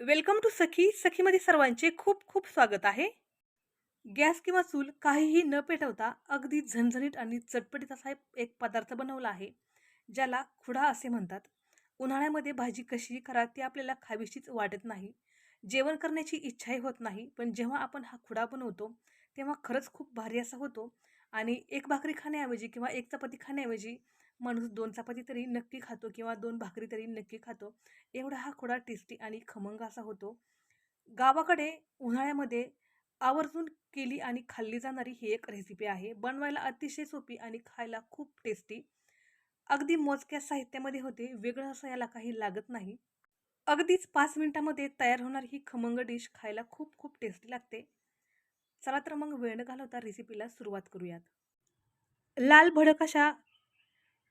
Welcome to सखी. सखीमध्ये सर्वांचे खूप खूप स्वागत आहे. गॅस किंवा चूल काहीही न पेटवता अगदी झणझणीत आणि चटपटीत असा एक- पदार्थ बनवला आहे ज्याला खुडा असे म्हणतात. उन्हाळ्यामध्ये भाजी कशीही करा ती आपल्याला खावीशीच वाटत नाही. जेवण करण्याची इच्छाही होत नाही पण जेव्हा आपण हा खुडा बनवतो तेव्हा खरंच खूप भारी असा होतो. आणि एक भाकरी खाण्याऐवजी किंवा एक चपाती खाण्याऐवजी माणूस दोन चपाती तरी नक्की खातो किंवा दोन भाकरी तरी नक्की खातो. एवढा हा खोडा टेस्टी आणि खमंग असा होतो. गावाकडे उन्हाळ्यामध्ये आवर्जून केली आणि खाल्ली जाणारी ही एक रेसिपी आहे. बनवायला अतिशय सोपी आणि खायला खूप टेस्टी अगदी मोजक्या साहित्यामध्ये होते. वेगळं असं याला काही लागत नाही. अगदीच पाच मिनिटामध्ये तयार होणारी ही खमंग डिश खायला खूप खूप टेस्टी लागते. चला तर मग वेळ घालवता रेसिपीला सुरुवात करूयात. लाल भडक अशा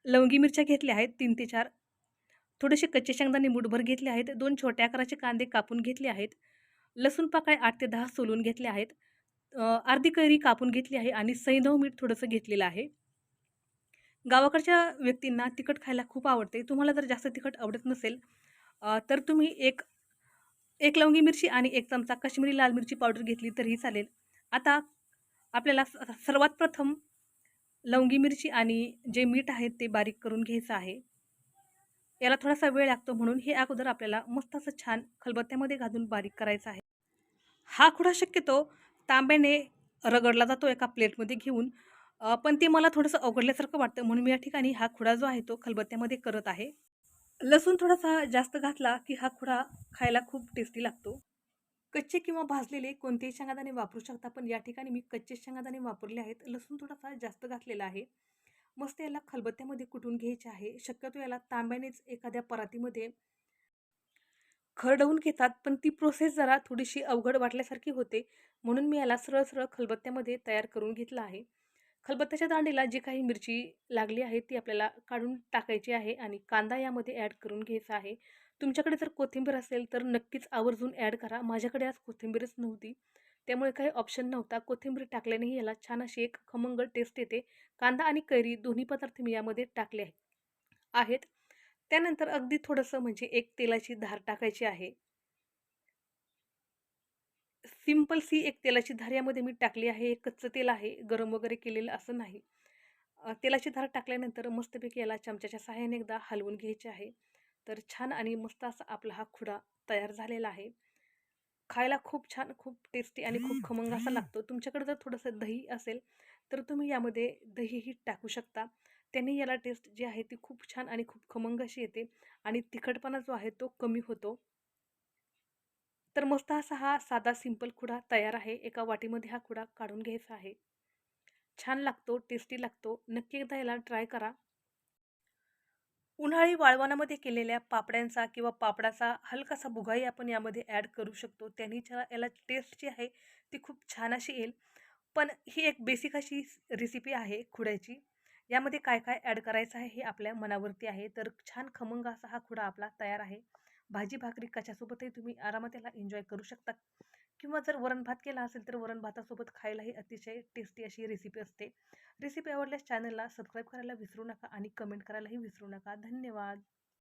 लवंगी मिरच्या घेतल्या आहेत तीन ते चार. थोडेसे कच्चे शेंगदाणे मुठभर घेतले आहेत दोन छोट्या आकाराचे कांदे कापून घेतले आहेत लसूण पाकळे आठ ते दहा सोलून घेतले आहेत अर्धी कैरी कापून घेतली आहे आणि सैंधव मीठ थोडंसं घेतलेलं आहे. गावाकडच्या व्यक्तींना तिखट खायला खूप आवडते. तुम्हाला जर जास्त तिखट आवडत नसेल तर तुम्ही एक एक लवंगी मिरची आणि एक चमचा काश्मीरी लाल मिरची पावडर घेतली तरीही चालेल. आता आपल्याला स- सर्वात प्रथम लवंगी मिरची आणि जे मीठ आहे ते बारीक करून घ्यायचं आहे. याला थोडासा वेळ लागतो म्हणून हे अगोदर आपल्याला मस्त असं छान खलबत्त्यामध्ये घालून बारीक करायचं आहे. हा खुडा शक्यतो तांब्याने रगडला जातो एका प्लेटमध्ये घेऊन. पण ते मला थोडंसं अवघडल्यासारखं वाटतं म्हणून मी या ठिकाणी हा खुडा जो आहे तो खलबत्त्यामध्ये करत आहे. लसूण थोडासा जास्त घातला की हा खुडा खायला खूप टेस्टी लागतो. कच्चे किंवा भाजलेले कोणतेही शेंगादाणे वापरू शकता. पण या ठिकाणी मी कच्चे शेंगादाणे वापरले आहेत. लसूण थोडासा जास्त घातलेला आहे. मस्त याला खलबत्त्यामध्ये कुटून घ्यायचे आहे. शक्यतो याला तांब्यानेच एखाद्या परातीमध्ये खरडवून घेतात. पण ती प्रोसेस जरा थोडीशी अवघड वाटल्यासारखी होते. म्हणून मी याला सरळ सरळ खलबत्त्यामध्ये तयार करून घेतला आहे. खलबत्त्याच्या दांडीला जी काही मिरची लागली आहे ती आपल्याला काढून टाकायची आहे आणि कांदा यामध्ये ॲड करून घ्यायचा आहे. तुमच्याकडे जर कोथिंबीर असेल तर नक्कीच आवर्जून ॲड करा. माझ्याकडे आज कोथिंबीरच नव्हती. त्यामुळे काही ऑप्शन नव्हता. कोथिंबीर टाकल्यानेही याला छान अशी एक खमंग टेस्ट येते. कांदा आणि कैरी दोन्ही पदार्थ मी यामध्ये टाकले आहे आहेत. त्यानंतर अगदी थोडंसं म्हणजे एक तेलाची धार टाकायची आहे. सिंपल सी एक तेलाची धार यामध्ये मी टाकली आहे एक कच्चं तेल आहे गरम वगैरे केलेलं असं नाही. तेलाची धार टाकल्यानंतर मस्तपैकी याला चमच्याच्या सहाय्याने एकदा हलवून घ्यायचे आहे. तर छान आणि मस्त असा आपला हा खुडा तयार झालेला आहे. खायला खूप छान खूप टेस्टी आणि खूप खमंग असा लागतो. तुमच्याकडे जर थोडंसं दही असेल तर तुम्ही यामध्ये दहीही टाकू शकता. त्याने याला टेस्ट जी आहे ती खूप छान आणि खूप खमंग अशी येते आणि तिखटपणा जो आहे तो कमी होतो. तर मस्त असा हा साधा सिंपल खुडा तयार आहे. एका वाटीमध्ये हा खुडा काढून घ्यायचा आहे. छान लागतो टेस्टी लागतो. नक्की एकदा याला ट्राय करा. उन्हाळी वाळवणामध्ये केलेल्या पापड्यांचा किंवा पापडाचा हलकासा भुगाही आपण यामध्ये ॲड करू शकतो. त्यांनी ज्या- याला टेस्ट जी आहे ती खूप छान अशी येईल. पण ही एक बेसिक अशी रेसिपी आहे खुड्याची. यामध्ये काय काय ॲड करायचं आहे हे आपल्या मनावरती आहे. तर छान खमंग असा हा खुडा आपला तयार आहे. भाजी भाकरी कशासोबतही तुम्ही आरामात याला एन्जॉय करू शकता. किंवा जर वरण भात केला असेल तर वरण भातासोबत खायलाही अतिशय टेस्टी अशी रेसिपी असते. रेसिपी आवडल्यास चॅनलला सबस्क्राईब करायला विसरू नका आणि कमेंट करायलाही विसरू नका. धन्यवाद!